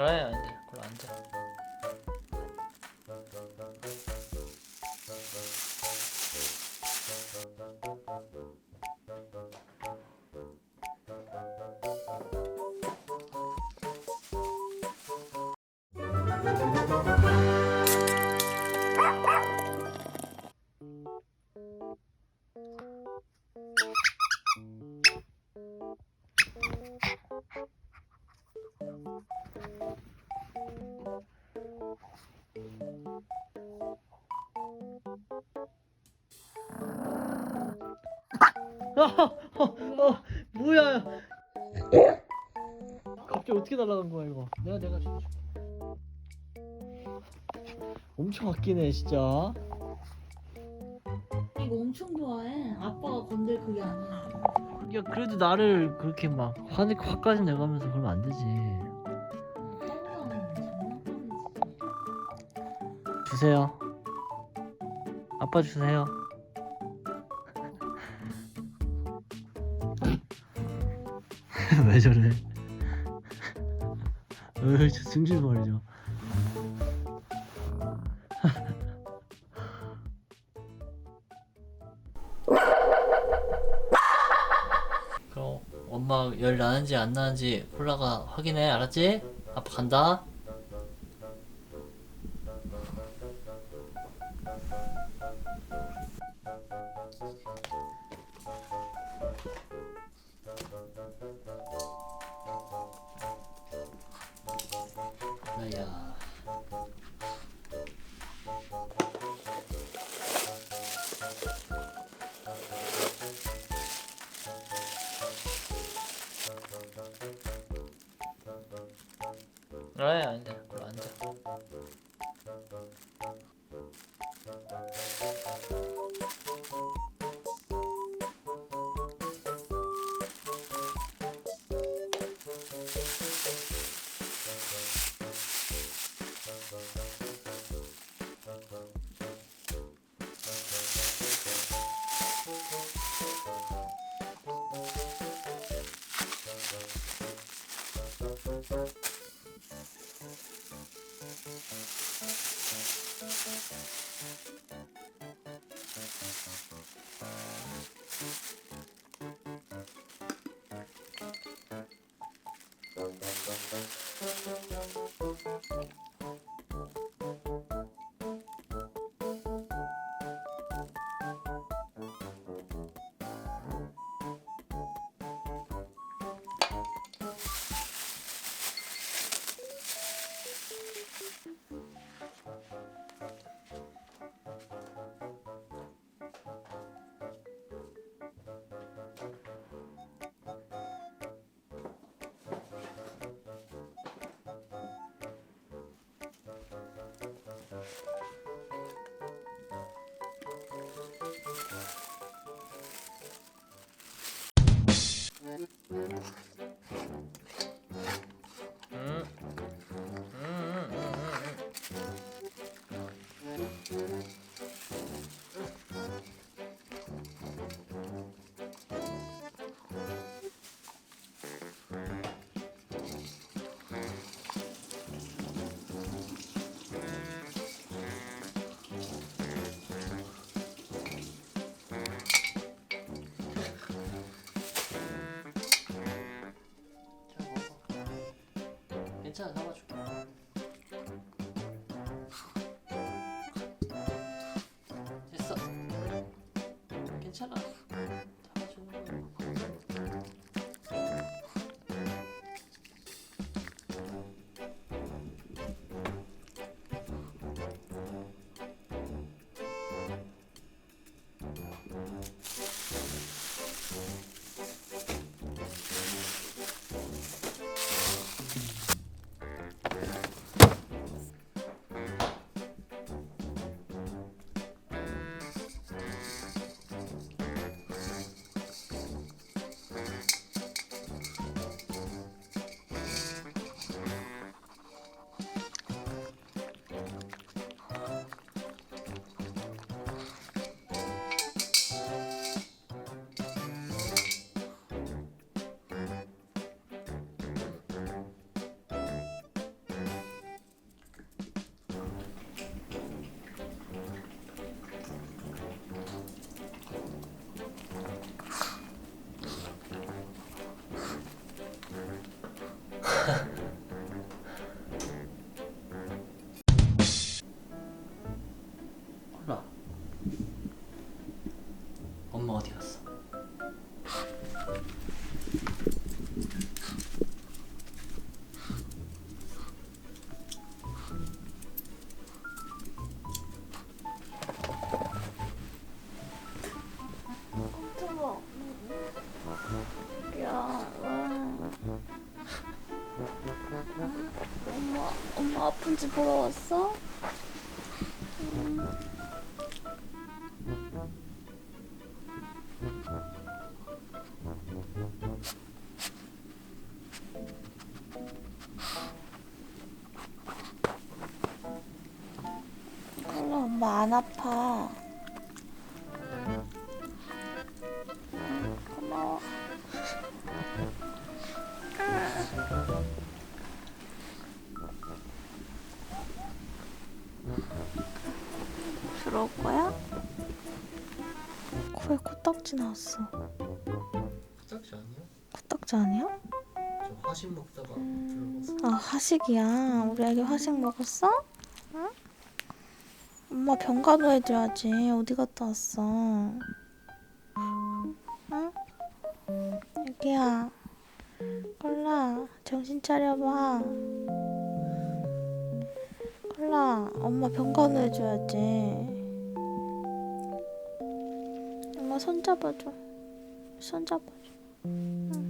아니 안 돼. 그럼 안 돼. 어, 어, 뭐야? 갑자기 어떻게 날아간 거야 이거? 내가 내가 줄게. 엄청 아끼네 진짜. 이거 엄청 좋아해. 아빠가 건들 그게 아니야. 야 그래도 나를 그렇게 막 화내 화까지 내가면서 그러면 안 되지. 장난감이지. 주세요. 아빠 주세요. 왜 저래? 으, 저 승질 버리죠. 그럼 엄마 열 나는지 안 나는지 콜라가 확인해 알았지? 아빠 간다. 아야. 아니 안 돼. 그 Thank you. 됐어. 괜찮아. 잡아주는 거 엄마 어디 갔어? 엄마 아픈지 보러 왔어? 엄마 안 아파. 응, 고마워. 들어올 거야? 코에 코딱지 나왔어. 부탁지 아니야? 코딱지 아니야? 저 화식 먹다가 들어갔어. 아 화식이야. 우리 애기 화식 먹었어? 응? 엄마 병간호 해줘야지. 어디 갔다 왔어? 응? 애기야. 콜라 정신 차려봐. 콜라 엄마 병간호 해줘야지. 엄마 손 잡아줘. 손 잡아줘. 응,